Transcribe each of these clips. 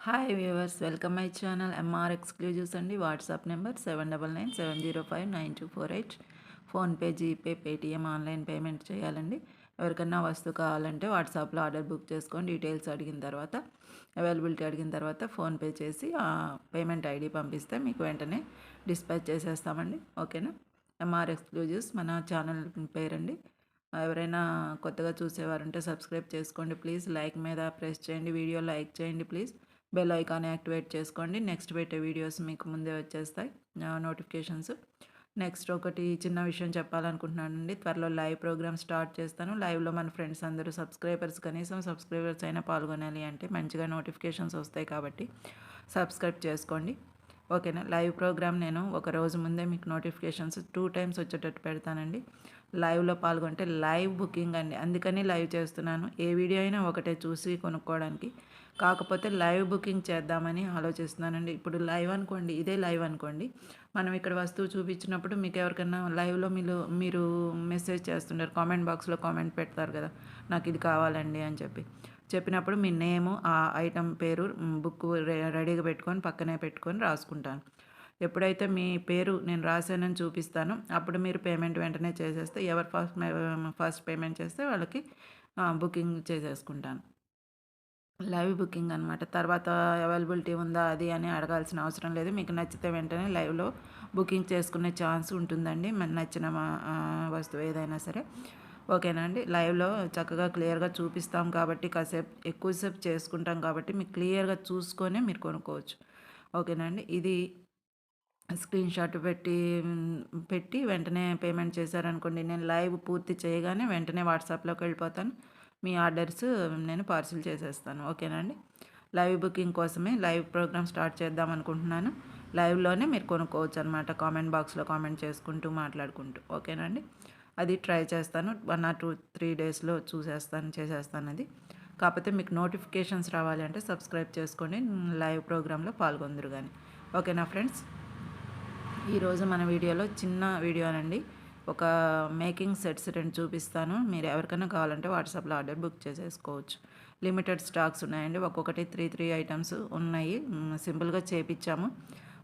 Hi viewers welcome my channel MR exclusives అండి. WhatsApp number seven double nine seven zero five nine two four eight PhonePe GPay Paytm online payment చేయాలండి. ఎవరికన్నా వస్తువు కావాలంటే వాట్సాప్లో order book చేసుకొని details అడిగిన తర్వాత అవైలబిలిటీ అడిగిన తర్వాత ఫోన్పే చేసి పేమెంట్ ఐడి పంపిస్తే మీకు వెంటనే డిస్పాచ్ చేసేస్తామండి. ఓకేనా? ఎంఆర్ ఎక్స్క్లూజివ్స్ మన ఛానల్ పేరండి. ఎవరైనా కొత్తగా చూసేవారంటే సబ్స్క్రైబ్ చేసుకోండి. ప్లీజ్ లైక్ మీద ప్రెస్ చేయండి. వీడియో లైక్ చేయండి ప్లీజ్ బెల్ ఐకాన్ యాక్టివేట్ చేసుకోండి. నెక్స్ట్ పెట్టే వీడియోస్ మీకు ముందే వచ్చేస్తాయి. నోటిఫికేషన్స్. నెక్స్ట్ ఒకటి చిన్న విషయం చెప్పాలనుకుంటున్నానండి. త్వరలో లైవ్ ప్రోగ్రామ్ స్టార్ట్ చేస్తాను. లైవ్లో మన ఫ్రెండ్స్ అందరూ సబ్స్క్రైబర్స్ కనీసం సబ్స్క్రైబర్స్ అయినా పాల్గొనాలి అంటే మంచిగా నోటిఫికేషన్స్ వస్తాయి కాబట్టి సబ్స్క్రైబ్ చేసుకోండి. ఓకేనా? లైవ్ ప్రోగ్రామ్ నేను ఒక రోజు ముందే మీకు నోటిఫికేషన్స్ టూ టైమ్స్ వచ్చేటట్టు పెడతానండి. లైవ్లో పాల్గొంటే లైవ్ బుకింగ్ అండి. అందుకని లైవ్ చేస్తున్నాను. ఏ వీడియో అయినా ఒకటే చూసి కొనుక్కోవడానికి కాకపోతే లైవ్ బుకింగ్ చేద్దామని ఆలోచిస్తున్నానండి. ఇప్పుడు లైవ్ అనుకోండి ఇదే లైవ్ అనుకోండి. మనం ఇక్కడ వస్తువు చూపించినప్పుడు మీకు ఎవరికైనా లైవ్లో మీరు మీరు మెసేజ్ చేస్తుంటారు. కామెంట్ బాక్స్లో కామెంట్ పెడతారు కదా నాకు ఇది కావాలండి అని చెప్పి. చెప్పినప్పుడు మీ నేము ఆ ఐటమ్ పేరు బుక్ రెడీగా పెట్టుకొని పక్కనే పెట్టుకొని రాసుకుంటాను. ఎప్పుడైతే మీ పేరు నేను రాశానని చూపిస్తాను అప్పుడు మీరు పేమెంట్ వెంటనే చేసేస్తే ఎవరు ఫస్ట్ ఫస్ట్ పేమెంట్ చేస్తే వాళ్ళకి బుకింగ్ చేసేసుకుంటాను. లైవ్ బుకింగ్ అనమాట తర్వాత అవైలబిలిటీ ఉందా అది అని అడగాల్సిన అవసరం లేదు. మీకు నచ్చితే వెంటనే లైవ్లో బుకింగ్ చేసుకునే ఛాన్స్ ఉంటుందండి. మన నచ్చిన వస్తువు ఏదైనా సరే. ఓకేనా అండి? లైవ్లో చక్కగా క్లియర్గా చూపిస్తాం కాబట్టి కాసేపు ఎక్కువసేపు చేసుకుంటాం కాబట్టి మీకు క్లియర్గా చూసుకొని మీరు కొనుక్కోవచ్చు. ఓకేనండి ఇది స్క్రీన్ షాట్ పెట్టి పెట్టి వెంటనే పేమెంట్ చేశారనుకోండి నేను లైవ్ పూర్తి చేయగానే వెంటనే వాట్సాప్లోకి వెళ్ళిపోతాను. మీ ఆర్డర్స్ నేను పార్సిల్ చేసేస్తాను. ఓకేనండి? లైవ్ బుకింగ్ కోసమే లైవ్ ప్రోగ్రామ్ స్టార్ట్ చేద్దాం అనుకుంటున్నాను. లైవ్లోనే మీరు కొనుక్కోవచ్చు అనమాట కామెంట్ బాక్స్లో కామెంట్ చేసుకుంటూ మాట్లాడుకుంటూ. ఓకేనండి? అది ట్రై చేస్తాను. వన్ ఆర్ టూ త్రీ డేస్లో చూసేస్తాను చేసేస్తాను అది. కాకపోతే మీకు నోటిఫికేషన్స్ రావాలి అంటే సబ్స్క్రైబ్ చేసుకొని లైవ్ ప్రోగ్రాంలో పాల్గొందరు కానీ ఓకేనా ఫ్రెండ్స్? ఈరోజు మన వీడియోలో చిన్న వీడియోనండి. ఒక మేకింగ్ సెట్స్ రెండు చూపిస్తాను. మీరు ఎవరికైనా కావాలంటే వాట్సాప్లో ఆర్డర్ బుక్ చేసేసుకోవచ్చు. లిమిటెడ్ స్టాక్స్ ఉన్నాయండి. ఒక్కొక్కటి త్రీ త్రీ ఐటమ్స్ ఉన్నాయి. సింపుల్గా చేపించాము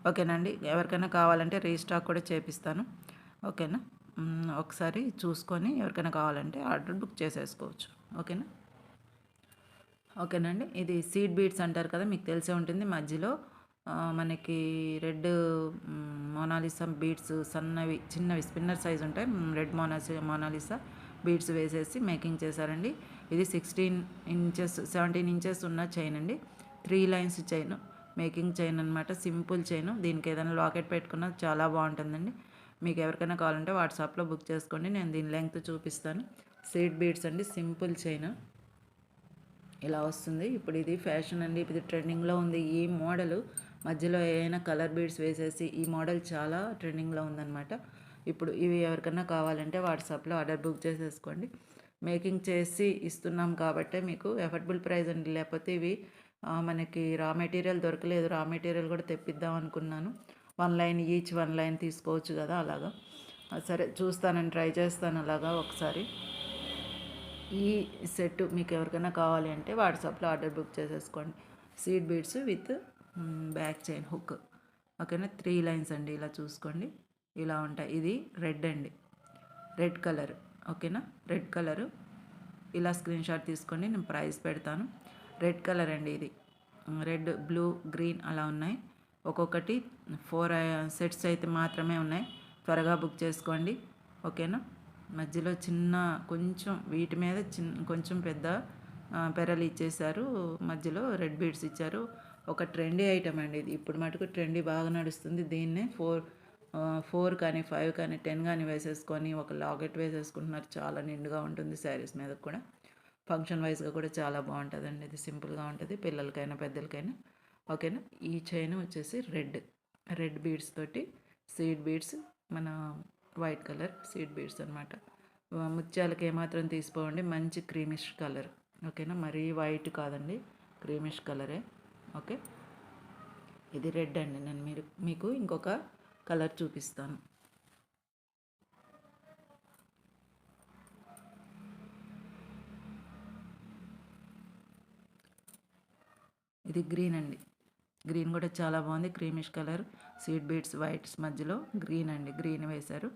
ఓకేనండి. ఎవరికైనా కావాలంటే రీస్టాక్ కూడా చేపిస్తాను. ఓకేనా? ఒకసారి చూసుకొని ఎవరికైనా కావాలంటే ఆర్డర్ బుక్ చేసేసుకోవచ్చు. ఓకేనా? ఓకేనండి. ఇది సీడ్ బీడ్స్ అంటారు కదా మీకు తెలిసే ఉంటుంది. మధ్యలో మనకి రెడ్ మోనాలిసా బీడ్స్ సన్నవి చిన్నవి స్పిన్నర్ సైజ్ ఉంటాయి. రెడ్ మోనాసి మోనాలిసా బీడ్స్ వేసేసి మేకింగ్ చేశారండి. ఇది సిక్స్టీన్ ఇంచెస్ సెవెంటీన్ ఇంచెస్ ఉన్న చైన్ అండి. Three lines chain making chain అనమాట సింపుల్ చైన్. దీనికి ఏదైనా లాకెట్ పెట్టుకున్నా చాలా బాగుంటుందండి. మీకు ఎవరికైనా కావాలంటే వాట్సాప్లో బుక్ చేసుకోండి. నేను దీని లెంగ్త్ చూపిస్తాను. సీడ్ బీడ్స్ అండి సింపుల్ చైన్. ఇలా వస్తుంది. ఇప్పుడు ఇది ఫ్యాషన్ అండి. ఇది ట్రెండింగ్లో ఉంది ఈ మోడల్. మధ్యలో ఏమైనా కలర్ బీడ్స్ వేసేసి ఈ మోడల్ చాలా ట్రెండింగ్లో ఉందన్నమాట. ఇప్పుడు ఇవి ఎవరికైనా కావాలంటే వాట్సాప్లో ఆర్డర్ బుక్ చేసేసుకోండి. మేకింగ్ చేసి ఇస్తున్నాం కాబట్టి మీకు ఎఫర్డబుల్ ప్రైస్ అండి. లేకపోతే ఇవి మనకి రా మెటీరియల్ దొరకలేదు. రా మెటీరియల్ కూడా తెప్పిద్దాం అనుకున్నాను. One line each one line తీసుకోవచ్చు కదా అలాగా. సరే చూస్తానని ట్రై చేస్తాను అలాగా ఒకసారి. ఈ సెట్ మీకు ఎవరికైనా కావాలి అంటే వాట్సాప్లో ఆర్డర్ బుక్ చేసేసుకోండి. Seed beads with back chain hook. ఓకేనా? త్రీ లైన్స్ అండి ఇలా చూసుకోండి. ఇలా ఉంటాయి. ఇది రెడ్ అండి. Red colour. ఓకేనా? Red colour. ఇలా స్క్రీన్ షాట్ తీసుకోండి నేను ప్రైస్ పెడతాను. రెడ్ కలర్ అండి ఇది. రెడ్ బ్లూ గ్రీన్ అలా ఉన్నాయి. ఒక్కొక్కటి ఫోర్ సెట్స్ అయితే మాత్రమే ఉన్నాయి. త్వరగా బుక్ చేసుకోండి. ఓకేనా? మధ్యలో చిన్న కొంచెం వీటి మీద చిన్న కొంచెం పెద్ద పెరలు ఇచ్చేసారు మధ్యలో రెడ్ బీడ్స్ ఇచ్చారు. ఒక ట్రెండీ ఐటమ్ అండి ఇది. ఇప్పుడు మటుకు ట్రెండీ బాగా నడుస్తుంది. దీన్నే ఫోర్ ఫోర్ కానీ ఫైవ్ కానీ టెన్ కానీ వేసేసుకొని ఒక లాకెట్ వేసేసుకుంటున్నారు. చాలా నిండుగా ఉంటుంది శారీస్ మీద కూడా. ఫంక్షన్ వైజ్గా కూడా చాలా బాగుంటుందండి. ఇది సింపుల్గా ఉంటుంది. పిల్లలకైనా పెద్దలకైనా. ఓకేనా ఈ చైన్ వచ్చేసి రెడ్ రెడ్ బీడ్స్ తోటి సీడ్ బీడ్స్ మన వైట్ కలర్ సీడ్ బీడ్స్ అనమాట ముత్యాలకి ఏమాత్రం తీసుకోండి. మంచి క్రీమిష్ కలర్ ఓకేనా మరీ వైట్ కాదండి. క్రీమిష్ కలరే ఓకే? ఇది రెడ్ అండి. నేను మీరు మీకు ఇంకొక కలర్ చూపిస్తాను. ఇది గ్రీన్ అండి. గ్రీన్ కూడా చాలా బాగుంది. Creamish colour. Seed beads whites మధ్యలో గ్రీన్ అండి. గ్రీన్ వేశారు.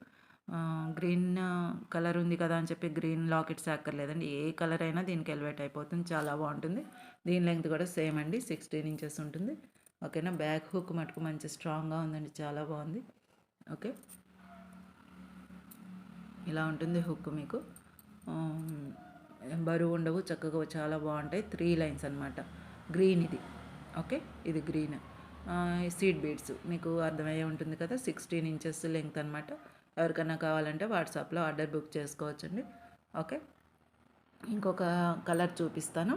గ్రీన్ కలర్ ఉంది కదా అని చెప్పి గ్రీన్ లాకెట్స్ అక్కర్లేదండి ఏ కలర్ అయినా దీనికి ఎలివేట్ అయిపోతుంది. చాలా బాగుంటుంది. దీని లెంగ్త్ కూడా సేమ్ అండి. సిక్స్టీన్ ఇంచెస్ ఉంటుంది. ఓకేనా? బ్యాక్ హుక్ మటుకు మంచి స్ట్రాంగ్గా ఉందండి. చాలా బాగుంది. ఓకే. ఇలా ఉంటుంది హుక్ మీకు. బరువు ఉండవు చక్కగా చాలా బాగుంటాయి. త్రీ లైన్స్ అనమాట గ్రీన్ ఇది. ఓకే? ఇది గ్రీన్. Seed beads. మీకు అర్థమయ్యే ఉంటుంది కదా? సిక్స్టీన్ ఇంచెస్ లెంగ్త్ అనమాట ఎవరికైనా కావాలంటే వాట్సాప్లో ఆర్డర్ బుక్ చేసుకోవచ్చండి. ఓకే? ఇంకొక కలర్ చూపిస్తాను.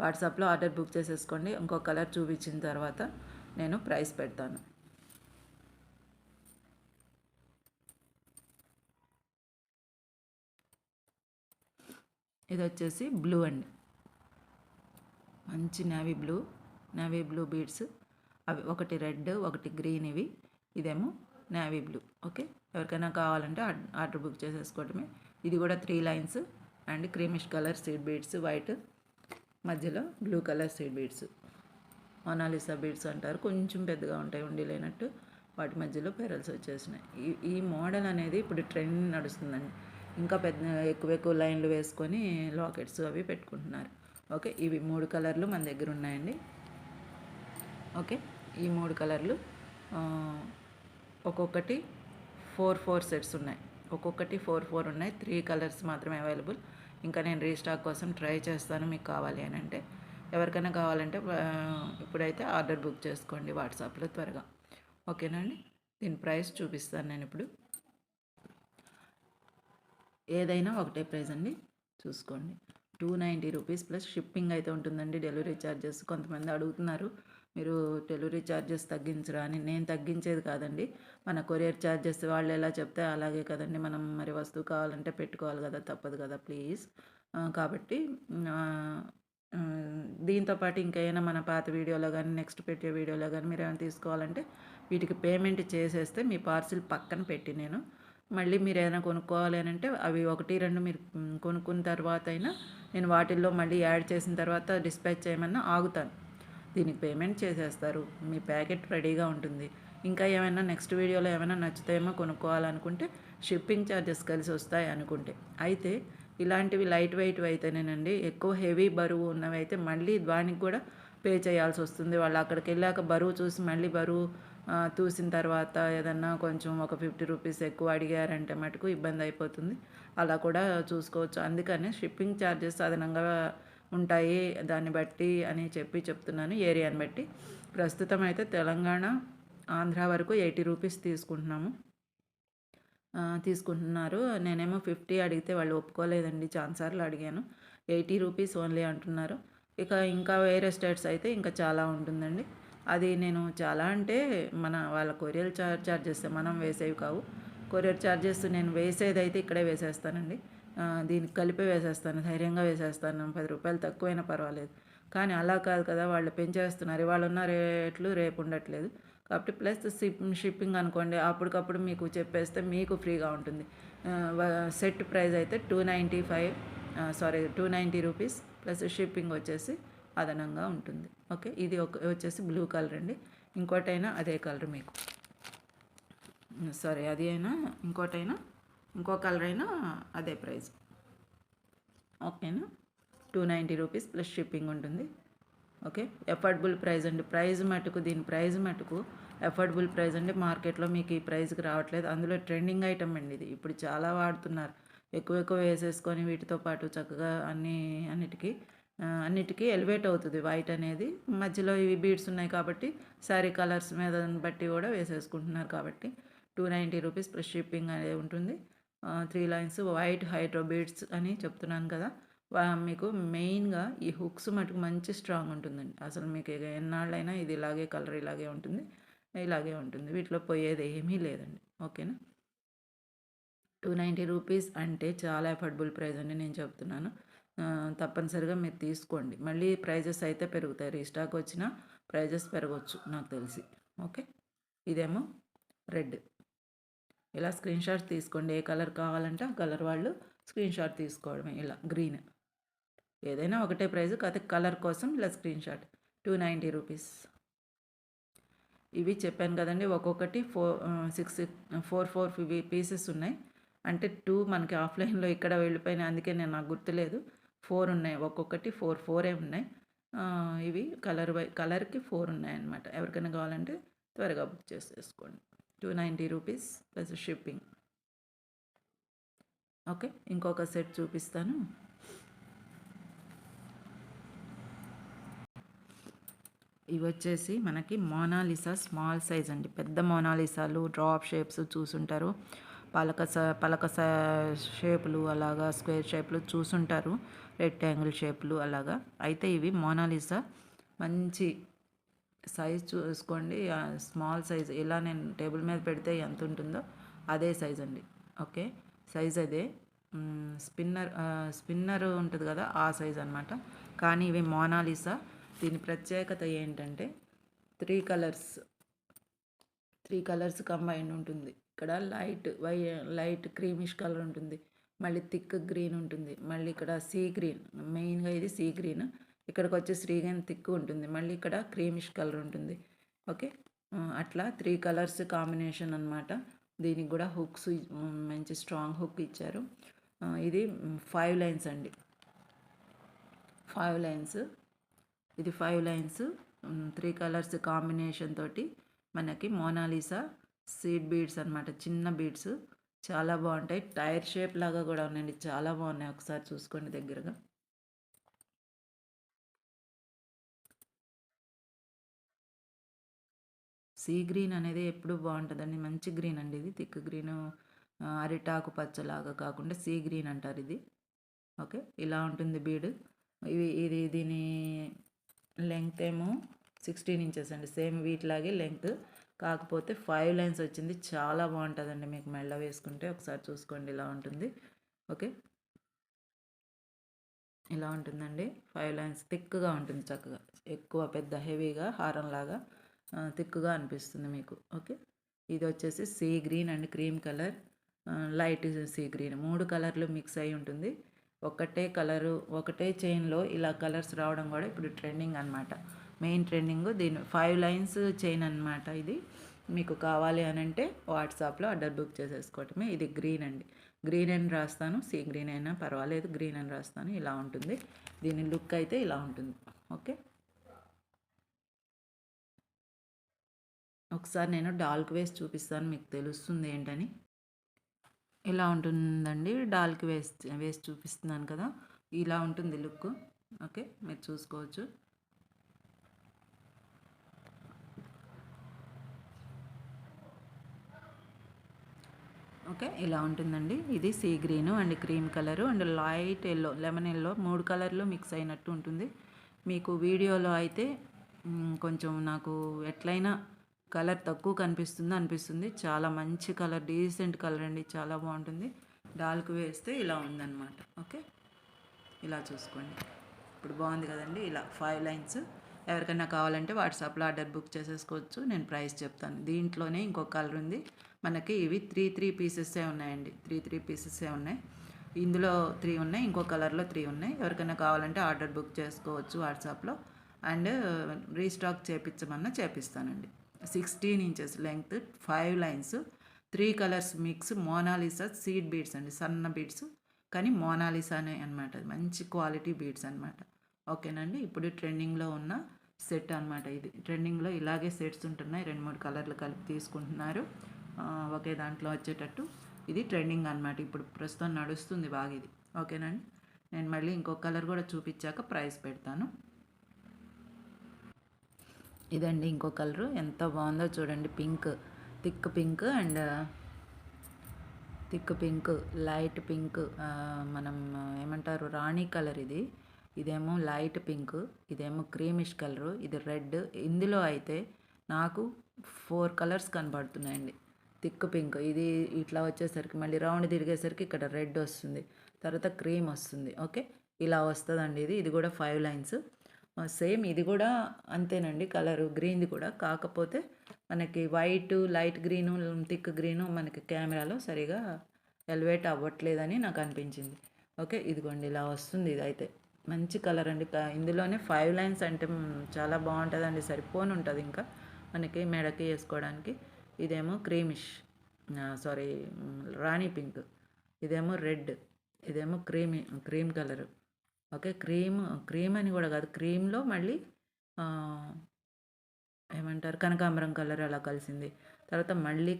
వాట్సాప్లో ఆర్డర్ బుక్ చేసేసుకోండి. ఇంకొక కలర్ చూపించిన తర్వాత నేను ప్రైస్ పెడతాను. ఇది వచ్చేసి బ్లూ అండి. మంచి navy blue navy blue beads. అవి ఒకటి రెడ్ ఒకటి గ్రీన్ ఇవి. ఇదేమో నేవీ బ్లూ. ఓకే? ఎవరికైనా కావాలంటే ఆర్డర్ బుక్ చేసేసుకోవడమే. ఇది కూడా three lines and creamish colour seed beads white మధ్యలో blue colour seed beads. Mona Lisa beads అంటారు. కొంచెం పెద్దగా ఉంటాయి ఉండిలేనట్టు వాటి మధ్యలో పెరల్స్ వచ్చేసినాయి. ఈ ఈ మోడల్ అనేది ఇప్పుడు ట్రెండ్ నడుస్తుందండి. ఇంకా పెద్ద ఎక్కువ ఎక్కువ లైన్లు వేసుకొని లాకెట్స్ అవి పెట్టుకుంటున్నారు. ఓకే ఇవి మూడు కలర్లు మన దగ్గర ఉన్నాయండి. ఓకే ఈ మూడు కలర్లు ఒక్కొక్కటి ఫోర్ ఫోర్ సెట్స్ ఉన్నాయి. ఒక్కొక్కటి ఫోర్ ఫోర్ ఉన్నాయి. త్రీ కలర్స్ మాత్రమే అవైలబుల్. ఇంకా నేను రీస్టాక్ కోసం ట్రై చేస్తాను మీకు కావాలి అని అంటే. ఎవరికైనా కావాలంటే ఇప్పుడైతే ఆర్డర్ బుక్ చేసుకోండి వాట్సాప్లో త్వరగా. ఓకేనా అండి? దీని ప్రైస్ చూపిస్తాను నేను ఇప్పుడు. ఏదైనా ఒకటే ప్రైస్ అండి. చూసుకోండి. Two ninety rupees plus shipping అయితే ఉంటుందండి. డెలివరీ ఛార్జెస్ కొంతమంది అడుగుతున్నారు. మీరు డెలివరీ ఛార్జెస్ తగ్గించరా అని నేను తగ్గించేది కాదండి. మన కొరియర్ ఛార్జెస్ వాళ్ళు ఎలా చెప్తే అలాగే కదండి. మనం మరి వస్తువు కావాలంటే పెట్టుకోవాలి కదా తప్పదు కదా ప్లీజ్. కాబట్టి దీంతో పాటు ఇంకేమైనా మన పాత వీడియోలో కానీ నెక్స్ట్ పెట్టే వీడియోలో కానీ మీరు ఏమైనా తీసుకోవాలంటే వీటికి పేమెంట్ చేసేస్తే మీ పార్సిల్ పక్కన పెట్టి నేను మళ్ళీ మీరు ఏదైనా కొనుక్కోవాలి అని అంటే అవి ఒకటి రెండు మీరు కొనుక్కున్న తర్వాత అయినా నేను వాటిల్లో మళ్ళీ యాడ్ చేసిన తర్వాత డిస్పాచ్ చేయమన్నా ఆగుతాను. దీనికి పేమెంట్ చేసేస్తారు. మీ ప్యాకెట్ రెడీగా ఉంటుంది. ఇంకా ఏమైనా నెక్స్ట్ వీడియోలో ఏమైనా నచ్చుతాయేమో కొనుక్కోవాలనుకుంటే షిప్పింగ్ ఛార్జెస్ కలిసి వస్తాయి అనుకుంటే. అయితే ఇలాంటివి లైట్ వెయిట్వి అయితేనేనండి ఎక్కువ హెవీ బరువు ఉన్నవి అయితే మళ్ళీ దానికి కూడా పే చేయాల్సి వస్తుంది. వాళ్ళు అక్కడికి వెళ్ళాక బరువు చూసి మళ్ళీ బరువు చూసిన తర్వాత ఏదన్నా కొంచెం ఒక ఫిఫ్టీ రూపీస్ ఎక్కువ అడిగారంటే మటుకు ఇబ్బంది అయిపోతుంది. అలా కూడా చూసుకోవచ్చు. అందుకనే షిప్పింగ్ ఛార్జెస్ అదనంగా ఉంటాయి దాన్ని బట్టి అని చెప్పి చెప్తున్నాను ఏరియాని బట్టి. ప్రస్తుతం అయితే తెలంగాణ ఆంధ్ర వరకు ఎయిటీ రూపీస్ తీసుకుంటున్నాము. తీసుకుంటున్నారు. నేనేమో ఫిఫ్టీ అడిగితే వాళ్ళు ఒప్పుకోలేదండి చాలాసార్లు అడిగాను. ఎయిటీ రూపీస్ ఓన్లీ అంటున్నారు. ఇక ఇంకా వేరే స్టేట్స్ అయితే ఇంకా చాలా ఉంటుందండి. అది నేను చాలా అంటే మన వాళ్ళ కొరియర్ చార్జ్ చార్జెస్ మనం వేసేవి కావు. కొరియర్ చార్జెస్ నేను వేసేది అయితే ఇక్కడే వేసేస్తానండి. దీనికి కలిపి వేసేస్తాను ధైర్యంగా వేసేస్తాను. పది రూపాయలు తక్కువైనా పర్వాలేదు. కానీ అలా కాదు కదా వాళ్ళు పెంచేస్తున్నారు. ఇవాళ ఉన్న రేట్లు రేపు ఉండట్లేదు. కాబట్టి ప్లస్ షిప్ షిప్పింగ్ అనుకోండి అప్పటికప్పుడు మీకు చెప్పేస్తే మీకు ఫ్రీగా ఉంటుంది. సెట్ ప్రైస్ అయితే two ninety five sorry two ninety rupees plus shipping వచ్చేసి అదనంగా ఉంటుంది. ఓకే ఇది ఒక వచ్చేసి బ్లూ కలర్ అండి. ఇంకోటైనా అదే కలర్ మీకు. సారీ అది అయినా ఇంకోటైనా ఇంకో కలర్ అయినా అదే ప్రైస్. ఓకేనా? Two ninety rupees plus shipping ఉంటుంది. ఓకే? ఎఫర్డబుల్ ప్రైస్ అండి. ప్రైస్ మటుకు దీని ప్రైస్ మటుకు ఎఫర్డబుల్ ప్రైస్ అంటే మార్కెట్లో మీకు ఈ ప్రైస్కి రావట్లేదు. అందులో ట్రెండింగ్ ఐటమ్ అండి ఇది. ఇప్పుడు చాలా వాడుతున్నారు. ఎక్కువ ఎక్కువ వేసేసుకొని వీటితో పాటు చక్కగా అన్ని అన్నిటికీ అన్నిటికీ ఎలివేట్ అవుతుంది. వైట్ అనేది మధ్యలో ఇవి బీడ్స్ ఉన్నాయి కాబట్టి శారీ కలర్స్ మీద బట్టి కూడా వేసేసుకుంటున్నారు కాబట్టి two ninety rupees plus shipping అనేది ఉంటుంది. Three lines white hydro beads అని చెప్తున్నాను కదా. మీకు మెయిన్గా ఈ హుక్స్ మటుకు మంచి స్ట్రాంగ్ ఉంటుందండి. అసలు మీకు ఎన్నాళ్ళైనా ఇది ఇలాగే కలర్ ఇలాగే ఉంటుంది ఇలాగే ఉంటుంది. వీటిలో పోయేది ఏమీ లేదండి. ఓకేనా? టూ నైంటీ రూపీస్ అంటే చాలా అఫోర్డబుల్ ప్రైస్ అండి నేను చెప్తున్నాను. తప్పనిసరిగా మీరు తీసుకోండి. మళ్ళీ ప్రైజెస్ అయితే పెరుగుతాయి. రీస్టాక్ వచ్చినా ప్రైజెస్ పెరగవచ్చు నాకు తెలిసి. ఓకే? ఇదేమో రెడ్. ఇలా స్క్రీన్ షాట్ తీసుకోండి ఏ కలర్ కావాలంటే ఆ కలర్ వాళ్ళు స్క్రీన్ షాట్ తీసుకోవడమే ఇలా గ్రీన్ ఏదైనా ఒకటే ప్రైజ్ కాకపోతే కలర్ కోసం ఇలా screen shot two ninety rupees ఇవి చెప్పాను కదండి ఒక్కొక్కటి four six four four pieces ఉన్నాయి. అంటే టూ మనకి ఆఫ్లైన్లో ఇక్కడ వెళ్ళిపోయినాయి అందుకే నేను నాకు గుర్తులేదు. ఫోర్ ఉన్నాయి ఒక్కొక్కటి ఫోర్ ఫోరే ఉన్నాయి. ఇవి కలర్ బై కలర్కి ఫోర్ ఉన్నాయన్నమాట. ఎవరికైనా కావాలంటే త్వరగా బుక్ చేసేసుకోండి. Two ninety rupees plus shipping okay ఇంకొక సెట్ చూపిస్తాను. ఇవి వచ్చేసి మనకి మోనాలిసా స్మాల్ సైజ్ అండి. పెద్ద మోనాలిసాలు డ్రాప్ షేప్స్ చూసుంటారు. పలక పలకస షేపులు అలాగా స్క్వేర్ షేప్లు చూసుంటారు. రెక్టాంగిల్ షేప్లు అలాగా. అయితే ఇవి మోనాలిసా మంచి సైజ్ చూసుకోండి. స్మాల్ సైజ్ ఇలా నేను టేబుల్ మీద పెడితే ఎంత ఉంటుందో అదే సైజ్ అండి. ఓకే? సైజ్ అదే. స్పిన్నర్ స్పిన్నర్ ఉంటుంది కదా ఆ సైజ్ అనమాట కానీ ఇవి మోనాలిసా దీని ప్రత్యేకత ఏంటంటే three colours three colours combine ఉంటుంది. ఇక్కడ లైట్ వై లైట్ క్రీమిష్ కలర్ ఉంటుంది. మళ్ళీ థిక్ గ్రీన్ ఉంటుంది. మళ్ళీ ఇక్కడ సీ గ్రీన్ మెయిన్గా ఇది సీ గ్రీన్ ఇక్కడికి వచ్చి శ్రీగన్ తిక్కు ఉంటుంది. మళ్ళీ ఇక్కడ క్రీమిష్ కలర్ ఉంటుంది. ఓకే? అట్లా త్రీ కలర్స్ కాంబినేషన్ అనమాట దీనికి కూడా హుక్స్ మంచి స్ట్రాంగ్ హుక్ ఇచ్చారు. ఇది ఫైవ్ లైన్స్ అండి. Five lines. ఇది five lines. Three colours combination తోటి మనకి మోనాలిసా సీడ్ బీడ్స్ అనమాట చిన్న బీడ్స్. చాలా బాగుంటాయి. టైర్ షేప్ లాగా కూడా ఉన్నాయండి. చాలా బాగున్నాయి. ఒకసారి చూసుకోండి దగ్గరగా. సీ గ్రీన్ అనేది ఎప్పుడు బాగుంటుందండి. మంచి గ్రీన్ అండి ఇది. థిక్ గ్రీన్ అరిటాకు పచ్చలాగా కాకుండా సీ గ్రీన్ అంటారు ఇది. ఓకే. ఇలా ఉంటుంది బీడ్. ఇవి ఇది దీని లెంగ్త్ ఏమో సిక్స్టీన్ ఇంచెస్ అండి. సేమ్ వీటిలాగే లెంగ్త్. కాకపోతే ఫైవ్ లైన్స్ వచ్చింది. చాలా బాగుంటుందండి మీకు మెళ్ళ వేసుకుంటే. ఒకసారి చూసుకోండి. ఇలా ఉంటుంది. ఓకే. ఇలా ఉంటుందండి. ఫైవ్ లైన్స్ థిక్గా ఉంటుంది చక్కగా. ఎక్కువ పెద్ద హెవీగా హారంలాగా. థిక్గా అనిపిస్తుంది మీకు. ఓకే? ఇది వచ్చేసి sea green and cream colour. Light sea green. మూడు కలర్లు మిక్స్ అయి ఉంటుంది. ఒకటే కలరు ఒకటే చైన్లో ఇలా కలర్స్ రావడం కూడా ఇప్పుడు ట్రెండింగ్ అనమాట మెయిన్ ట్రెండింగ్ దీని ఫైవ్ లైన్స్ చైన్ అనమాట ఇది. మీకు కావాలి అని అంటే వాట్సాప్లో ఆర్డర్ బుక్ చేసేసుకోవటమే. ఇది గ్రీన్ అండి. గ్రీన్ అని రాస్తాను సీ గ్రీన్ అయినా పర్వాలేదు. గ్రీన్ అని రాస్తాను ఇలా ఉంటుంది. దీని లుక్ అయితే ఇలా ఉంటుంది. ఓకే? ఒకసారి నేను డాల్క్ వేసి చూపిస్తాను మీకు తెలుస్తుంది ఏంటని. ఇలా ఉంటుందండి? డాల్క్ వేసి వేసి చూపిస్తున్నాను కదా? ఇలా ఉంటుంది లుక్. ఓకే మీరు చూసుకోవచ్చు. ఓకే ఇలా ఉంటుందండి. ఇది sea green and cream colour and light yellow lemon yellow మూడు కలర్లు మిక్స్ అయినట్టు ఉంటుంది. మీకు వీడియోలో అయితే కొంచెం నాకు ఎట్లయినా కలర్ తక్కువ కనిపిస్తుంది అనిపిస్తుంది. చాలా మంచి కలర్ డీసెంట్ కలర్ అండి. చాలా బాగుంటుంది. డాల్కు వేస్తే ఇలా ఉందన్నమాట. ఓకే? ఇలా చూసుకోండి. ఇప్పుడు బాగుంది కదండి. ఇలా ఫైవ్ లైన్స్ ఎవరికైనా కావాలంటే వాట్సాప్లో ఆర్డర్ బుక్ చేసేసుకోవచ్చు. నేను ప్రైస్ చెప్తాను. దీంట్లోనే ఇంకొక కలర్ ఉంది. మనకి ఇవి త్రీ త్రీ పీసెస్సే ఉన్నాయండి. త్రీ త్రీ పీసెస్సే ఉన్నాయి. ఇందులో త్రీ ఉన్నాయి. ఇంకో కలర్లో త్రీ ఉన్నాయి. ఎవరికైనా కావాలంటే ఆర్డర్ బుక్ చేసుకోవచ్చు వాట్సాప్లో. అండ్ రీస్టాక్ చేపించమన్నా చేపిస్తానండి. Sixteen inches length five lines three colours mix Mona Lisa seed beads అండి సన్న బీడ్స్ కానీ మోనాలిసానే అనమాట మంచి క్వాలిటీ బీడ్స్ అనమాట ఓకేనండి? ఇప్పుడు ట్రెండింగ్లో ఉన్న సెట్ అనమాట ఇది. ట్రెండింగ్లో ఇలాగే సెట్స్ ఉంటున్నాయి రెండు మూడు కలర్లు కలిపి తీసుకుంటున్నారు. ఒకే దాంట్లో వచ్చేటట్టు ఇది ట్రెండింగ్ అనమాట ఇప్పుడు ప్రస్తుతం నడుస్తుంది బాగా ఇది. ఓకేనండి? నేను మళ్ళీ ఇంకో కలర్ కూడా చూపించాక ప్రైస్ పెడతాను. ఇదండి ఇంకో కలరు. ఎంత బాగుందో చూడండి. Pink. Thick pink and thick pink light pink మనం ఏమంటారు రాణి కలర్ ఇది. ఇదేమో లైట్ పింక్ ఇదేమో క్రీమిష్ కలరు ఇది రెడ్. ఇందులో అయితే నాకు ఫోర్ కలర్స్ కనబడుతున్నాయండి. Thick pink. ఇది ఇట్లా వచ్చేసరికి మళ్ళీ రౌండ్ తిరిగేసరికి ఇక్కడ రెడ్ వస్తుంది. తర్వాత క్రీమ్ వస్తుంది. ఓకే? ఇలా వస్తుందండి ఇది. ఇది కూడా ఫైవ్ లైన్స్. సేమ్ ఇది కూడా అంతేనండి కలరు. గ్రీన్ది కూడా. కాకపోతే మనకి white light green thick green మనకి కెమెరాలో సరిగా ఎలివేట్ అవ్వట్లేదని నాకు అనిపించింది. ఓకే ఇదిగోండి ఇలా వస్తుంది ఇదైతే. మంచి కలర్ అండి. ఇందులోనే ఫైవ్ లైన్స్ అంటే చాలా బాగుంటుందండి. సరిపోని ఉంటుంది ఇంకా మనకి మెడకి వేసుకోవడానికి. ఇదేమో క్రీమిష్ సారీ రాణి పింక్. ఇదేమో రెడ్. ఇదేమో creamy cream colour. Okay. Cream cream అని కూడా కాదు. క్రీమ్లో మళ్ళీ ఏమంటారు? కనకాంబరం కలర్ అలా కలిసింది. తర్వాత మళ్ళీ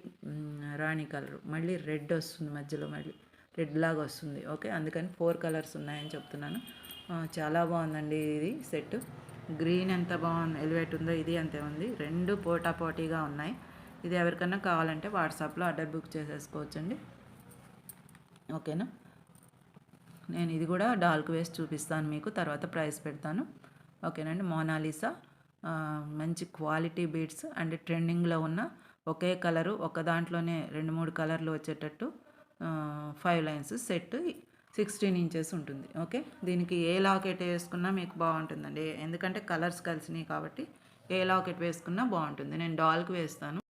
రాణి కలర్. మళ్ళీ రెడ్ వస్తుంది మధ్యలో మళ్ళీ. రెడ్ లాగా వస్తుంది. ఓకే. అందుకని ఫోర్ కలర్స్ ఉన్నాయని చెప్తున్నాను. చాలా బాగుందండి ఇది సెట్ గ్రీన్ ఎంత బాగుంది ఎలివేట్ ఉందో ఇది అంతే ఉంది. రెండు పోటా పోటీగా ఉన్నాయి. ఇది ఎవరికైనా కావాలంటే వాట్సాప్లో ఆర్డర్ బుక్ చేసేసుకోవచ్చండి. ఓకేనా? నేను ఇది కూడా డాల్క్ వేసి చూపిస్తాను మీకు తర్వాత ప్రైస్ పెడతాను. ఓకేనండి మోనాలిసా. మంచి క్వాలిటీ బీడ్స్ అండ్ ట్రెండింగ్లో ఉన్న ఒకే కలరు ఒక దాంట్లోనే రెండు మూడు కలర్లు వచ్చేటట్టు five lines set sixteen inches ఉంటుంది. ఓకే దీనికి ఏ లాకెట్ వేసుకున్నా మీకు బాగుంటుందండి. ఎందుకంటే కలర్స్ కలిసినాయి కాబట్టి ఏ లాకెట్ వేసుకున్నా బాగుంటుంది. నేను డాల్కి వేస్తాను.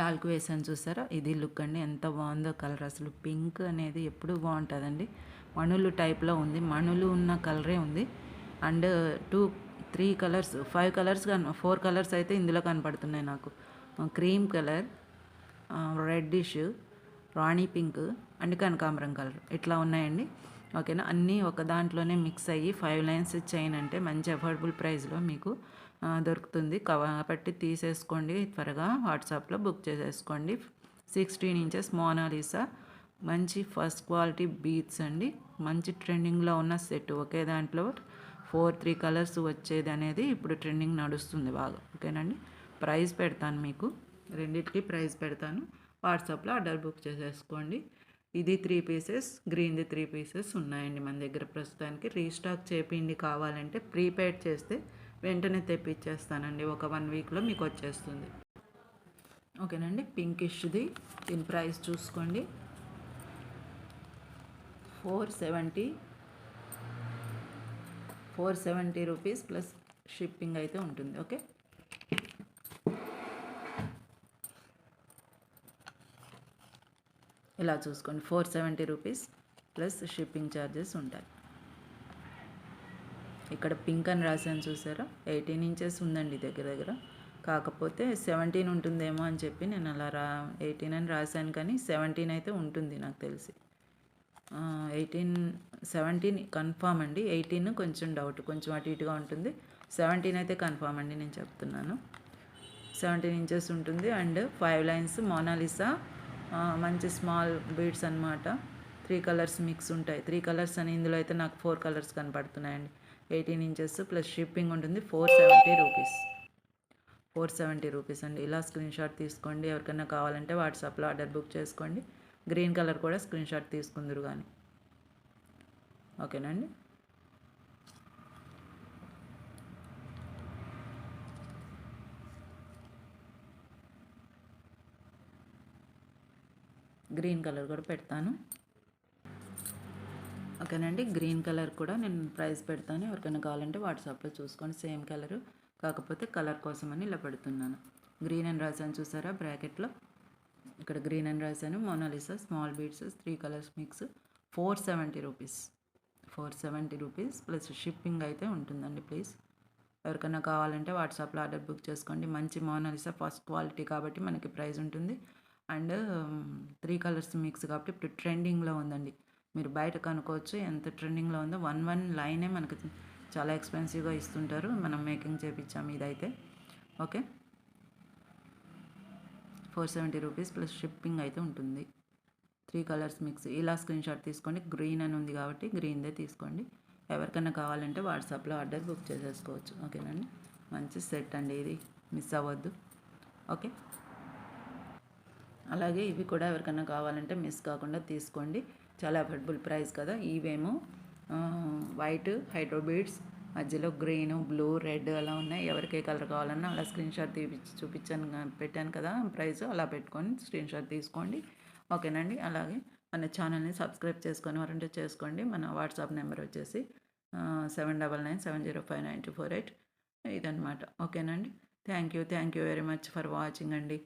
డాల్క్ వేసాను చూసారా? ఇది లుక్ అండి. ఎంత బాగుందో కలర్. అసలు పింక్ అనేది ఎప్పుడు బాగుంటుందండి. మణులు టైప్లో ఉంది. మణులు ఉన్న కలరే ఉంది. And two three colours five colours కన్ ఫోర్ కలర్స్ అయితే ఇందులో కనపడుతున్నాయి నాకు. క్రీమ్ కలర్ రెడ్డిష్ రాణి పింక్ అండ్ కనకాంబరం కలర్. ఇట్లా ఉన్నాయండి. ఓకేనా? అన్నీ ఒక దాంట్లోనే మిక్స్ అయ్యి ఫైవ్ లైన్స్ చైన్ అంటే మంచి అఫోర్డబుల్ ప్రైస్లో మీకు దొరుకుతుంది. కాబట్టి తీసేసుకోండి త్వరగా. వాట్సాప్లో బుక్ చేసేసుకోండి. సిక్స్టీన్ ఇంచెస్ మోనాలిసా మంచి ఫస్ట్ క్వాలిటీ బీట్స్ అండి. మంచి ట్రెండింగ్లో ఉన్న సెట్. ఒకే దాంట్లో ఫోర్ త్రీ కలర్స్ వచ్చేది అనేది ఇప్పుడు ట్రెండింగ్ నడుస్తుంది బాగా. ఓకేనండి? ప్రైస్ పెడతాను మీకు. రెండింటికి ప్రైస్ పెడతాను. వాట్సాప్లో ఆర్డర్ బుక్ చేసేసుకోండి. ఇది త్రీ పీసెస్. గ్రీన్ది త్రీ పీసెస్ ఉన్నాయండి మన దగ్గర ప్రస్తుతానికి. రీస్టాక్ చేపిండి కావాలంటే ప్రీపెయిడ్ చేస్తే వెంటనే తెప్పించేస్తానండి. ఒక వన్ వీక్లో మీకు వచ్చేస్తుంది ఓకేనండి? పింకిష్ది. దీని ప్రైస్ చూసుకోండి. Four seventy. Four seventy rupees plus shipping అయితే ఉంటుంది. ఓకే? ఇలా చూసుకోండి. Four seventy rupees plus shipping charges ఉంటాయి. ఇక్కడ పింక్ అని రాశాను చూసారా? ఎయిటీన్ ఇంచెస్ ఉందండి దగ్గర దగ్గర. కాకపోతే సెవెంటీన్ ఉంటుందేమో అని చెప్పి నేను అలా రా ఎయిటీన్ అని రాశాను కానీ సెవెంటీన్ అయితే ఉంటుంది నాకు తెలిసి. ఎయిటీన్ సెవెంటీన్ కన్ఫామ్ అండి. ఎయిటీన్ కొంచెం డౌట్ కొంచెం అటు ఇటుగా ఉంటుంది. సెవెంటీన్ అయితే కన్ఫామ్ అండి నేను చెప్తున్నాను. సెవెంటీన్ ఇంచెస్ ఉంటుంది and five lines Mona Lisa. మంచి స్మాల్ బీడ్స్ అన్నమాట. త్రీ కలర్స్ మిక్స్ ఉంటాయి. త్రీ కలర్స్ అని ఇందులో అయితే నాకు ఫోర్ కలర్స్ కనపడుతున్నాయండి. ఎయిటీన్ ఇంచెస్ ప్లస్ షిప్పింగ్ ఉంటుంది. Four seventy rupees. Four seventy rupees అండి. ఇలా స్క్రీన్ షాట్ తీసుకోండి. ఎవరికైనా కావాలంటే వాట్సాప్లో ఆర్డర్ బుక్ చేసుకోండి. గ్రీన్ కలర్ కూడా స్క్రీన్ షాట్ తీసుకుందరు కానీ ఓకేనండి? గ్రీన్ కలర్ కూడా పెడతాను. ఓకేనండి. గ్రీన్ కలర్ కూడా నేను ప్రైస్ పెడతాను. ఎవరికైనా కావాలంటే వాట్సాప్లో చూసుకోండి. Same colour. కాకపోతే కలర్ కోసమని ఇలా పెడుతున్నాను. గ్రీన్ అని రాసాను చూసారా బ్రాకెట్లో? ఇక్కడ గ్రీన్ అని రాసాను Mona Lisa small beads three colours mix. Four seventy rupees. Four seventy rupees plus shipping అయితే ఉంటుందండి ప్లీజ్. ఎవరికైనా కావాలంటే వాట్సాప్లో ఆర్డర్ బుక్ చేసుకోండి. మంచి మోనాలిసా ఫస్ట్ క్వాలిటీ కాబట్టి మనకి ప్రైస్ ఉంటుంది. అండ్ త్రీ కలర్స్ మిక్స్ కాబట్టి ఇప్పుడు ట్రెండింగ్లో ఉందండి. మీరు బయట కనుక్కోవచ్చు ఎంత ట్రెండింగ్లో ఉందో. వన్ వన్ లైనే మనకి చాలా ఎక్స్పెన్సివ్గా ఇస్తుంటారు. మనం మేకింగ్ చేపించాము ఇదైతే. Okay? Four seventy rupees plus shipping అయితే ఉంటుంది. Three colours mix. ఇలా స్క్రీన్ షాట్ తీసుకోండి. గ్రీన్ అని ఉంది కాబట్టి గ్రీన్దే తీసుకోండి. ఎవరికైనా కావాలంటే వాట్సాప్లో ఆర్డర్ బుక్ చేసేసుకోవచ్చు. ఓకేనండి? మంచి సెట్ అండి ఇది. మిస్ అవ్వద్దు. ఓకే? అలాగే ఇవి కూడా ఎవరికైనా కావాలంటే మిస్ కాకుండా తీసుకోండి. చాలా అఫోర్డబుల్ ప్రైస్ కదా. ఇవేమో వైట్ హైడ్రో బీడ్స్ మధ్యలో గ్రీన్ బ్లూ రెడ్ అలా ఉన్నాయి. ఎవరికి ఏ కలర్ కావాలన్నా అలా స్క్రీన్ షాట్ తీపిచ్చి చూపించాను పెట్టాను కదా ప్రైస్ అలా పెట్టుకొని స్క్రీన్ షాట్ తీసుకోండి. ఓకేనండి అలాగే మన ఛానల్ని సబ్స్క్రైబ్ చేసుకొని వారంటే చేసుకోండి. మన వాట్సాప్ నెంబర్ వచ్చేసి seven double nine seven zero five nine two four eight ఇదనమాట ఓకేనండి thank you thank you very much for watching అండి.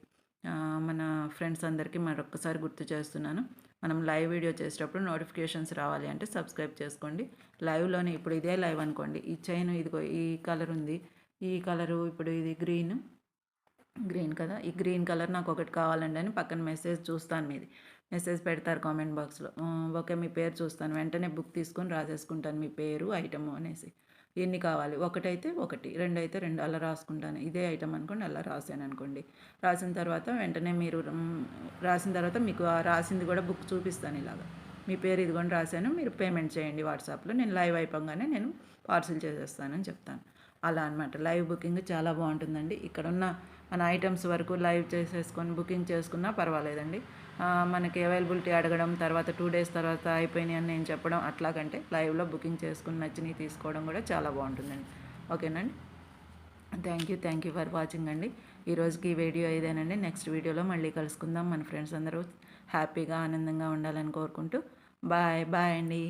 మన ఫ్రెండ్స్ అందరికీ మరొకసారి గుర్తు చేస్తున్నాను. మనం లైవ్ వీడియో చేసేటప్పుడు నోటిఫికేషన్స్ రావాలి అంటే సబ్స్క్రైబ్ చేసుకోండి. లైవ్లోనే ఇప్పుడు ఇదే లైవ్ అనుకోండి. ఈ చైన్ ఇదిగో ఈ కలర్ ఉంది. ఈ కలరు ఇప్పుడు ఇది గ్రీన్. గ్రీన్ కదా? ఈ గ్రీన్ కలర్ నాకు ఒకటి కావాలండి అని పక్కన మెసేజ్ చూస్తాను మీది. మెసేజ్ పెడతారు కామెంట్ బాక్స్లో. ఓకే మీ పేరు చూస్తాను. వెంటనే బుక్ తీసుకొని రాసేసుకుంటాను మీ పేరు ఐటమ్ అనేసి. ఎన్ని కావాలి? ఒకటైతే ఒకటి రెండు అయితే రెండు అలా రాసుకుంటాను. ఇదే ఐటమ్ అనుకోండి అలా రాసాను అనుకోండి. రాసిన తర్వాత వెంటనే మీరు రాసిన తర్వాత మీకు రాసింది కూడా బుక్ చూపిస్తాను ఇలాగా. మీ పేరు ఇదిగోని రాశాను మీరు పేమెంట్ చేయండి వాట్సాప్లో. నేను లైవ్ అయిపోగానే నేను పార్సిల్ చేసేస్తానని చెప్తాను. అలా అనమాట లైవ్ బుకింగ్ చాలా బాగుంటుందండి. ఇక్కడ ఉన్న మన ఐటమ్స్ వరకు లైవ్ చేసేసుకొని బుకింగ్ చేసుకున్నా పర్వాలేదండి. మనకి అవైలబిలిటీ అడగడం తర్వాత టూ డేస్ తర్వాత అయిపోయినాయి అని నేను చెప్పడం అట్లాగంటే లైవ్లో బుకింగ్ చేసుకుని నచ్చినవి తీసుకోవడం కూడా చాలా బాగుంటుందండి. ఓకేనండి? Thank you thank you for watching అండి. ఈ రోజుకి ఈ వీడియో ఇదేనండి. నెక్స్ట్ వీడియోలో మళ్ళీ కలుసుకుందాం. మన ఫ్రెండ్స్ అందరూ హ్యాపీగా ఆనందంగా ఉండాలని కోరుకుంటూ. బాయ్ బాయ్ అండి.